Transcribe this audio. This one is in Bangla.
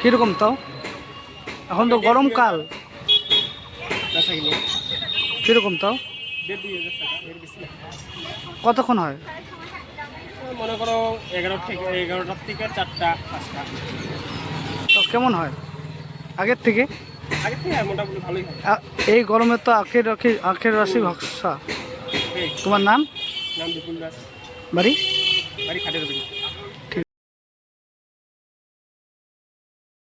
কীরকম তাও? এখন তো গরমকাল কীরকম তাও। কতক্ষণ হয়? মনে করো এগারো থেকে এগারোটার থেকে চারটা পাঁচটা। তো কেমন হয়? আগের থেকে? আগে থেকে মোটামুটি ভালোই এই গরমে তো আখের রাখি আখের রসি ভক্সা। তোমার নাম? নাম বিপুল দাস। বাড়ি? বাড়ি খাটের বাড়ি।